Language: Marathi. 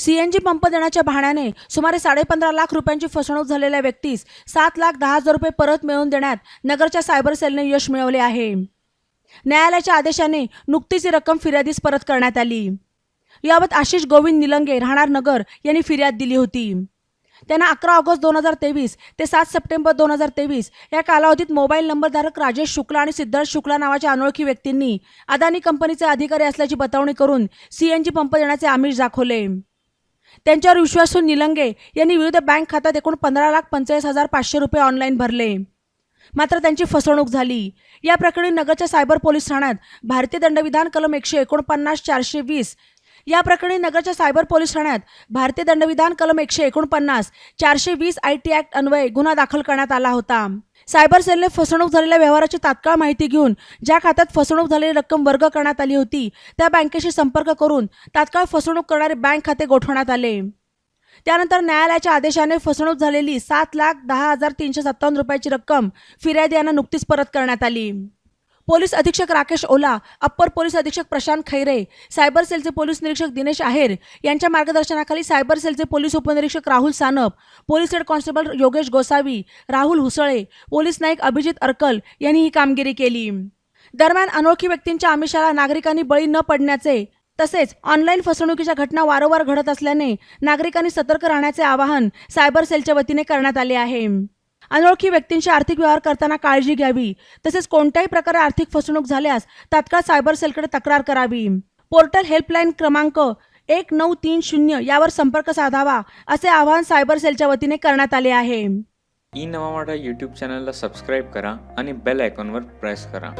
सीएनजी पंप देण्याच्या बहाण्याने सुमारे साडेपंधरा लाख रुपयांची फसवणूक झालेल्या व्यक्तीस सात लाख दहा हजार रुपये परत मिळवून देण्यात नगरच्या सायबर सेलने यश मिळवले आहे. न्यायालयाच्या आदेशाने नुकतीच ही रक्कम फिर्यादीस परत करण्यात आली. याबाबत आशिष गोविंद निलंगे राहणार नगर यांनी फिर्याद दिली होती. त्यांना अकरा ऑगस्ट दोन हजार तेवीस ते सात सप्टेंबर दोन हजार तेवीस या कालावधीत मोबाईल नंबरधारक राजेश शुक्ला आणि सिद्धार्थ शुक्ला नावाच्या अनोळखी व्यक्तींनी अदानी कंपनीचे अधिकारी असल्याची बतावणी करून सीएनजी पंप देण्याचे आमिष दाखवले. त्यांच्यावर विश्वासून निलंगे यांनी विविध बँक खात्यात एकूण पंधरा लाख पंचेचाळीस हजार पाचशे रुपये ऑनलाईन भरले. मात्र त्यांची फसवणूक झाली. या प्रकरणी नगरच्या सायबर पोलीस ठाण्यात भारतीय दंडविधान कलम एकशे एकोणपन्नास चारशे वीस या प्रकरणी नगरच्या सायबर पोलीस ठाण्यात भारतीय दंडविधान कलम एकशे एकोणपन्नास चारशे वीस आय टी ॲक्ट अन्वये गुन्हा दाखल करण्यात आला होता. सायबर सेलने फसवणूक झालेल्या व्यवहाराची तात्काळ माहिती घेऊन ज्या खात्यात फसवणूक झालेली रक्कम वर्ग करण्यात आली होती त्या बँकेशी संपर्क करून तात्काळ फसवणूक करणारे बँक खाते गोठवण्यात आले. त्यानंतर न्यायालयाच्या आदेशाने फसवणूक झालेली सात लाख दहा हजार तीनशे सत्तावन्न रुपयाची रक्कम फिर्यादी यांना नुकतीच परत करण्यात आली. पोलीस अधीक्षक राकेश ओला अप्पर पोलीस अधीक्षक प्रशांत खैरे सायबर सेलचे पोलीस निरीक्षक दिनेश आहेर यांच्या मार्गदर्शनाखाली सायबर सेलचे पोलीस उपनिरीक्षक Rahul Sanap police head constable Yogesh Gosavi Rahul Husale police Naik Abhijit Arkal यांनी ही कामगिरी केली. दरम्यान अनोळखी व्यक्तींच्या आमिषाला नागरिकांनी बळी न पडण्याचे तसेच ऑनलाईन फसवणुकीच्या घटना वारंवार घडत असल्याने नागरिकांनी सतर्क राहण्याचे आवाहन सायबर सेलच्या वतीने करण्यात आले आहे. अनोळखी व्यक्तींशी आर्थिक व्यवहार करताना काळजी घ्यावी. तसेच कोणत्याही प्रकारे आर्थिक फसवणूक झाल्यास तात्काळ सायबर सेलकडे तक्रार करावी. पोर्टल हेल्पलाईन क्रमांक एक नऊ तीन शून्य यावर संपर्क साधावा असे आवाहन सायबर सेलच्या वतीने करण्यात आले आहे. ई नवा यूट्यूब चॅनलला सबस्क्राईब करा आणि बेल आयकॉनवर प्रेस करा.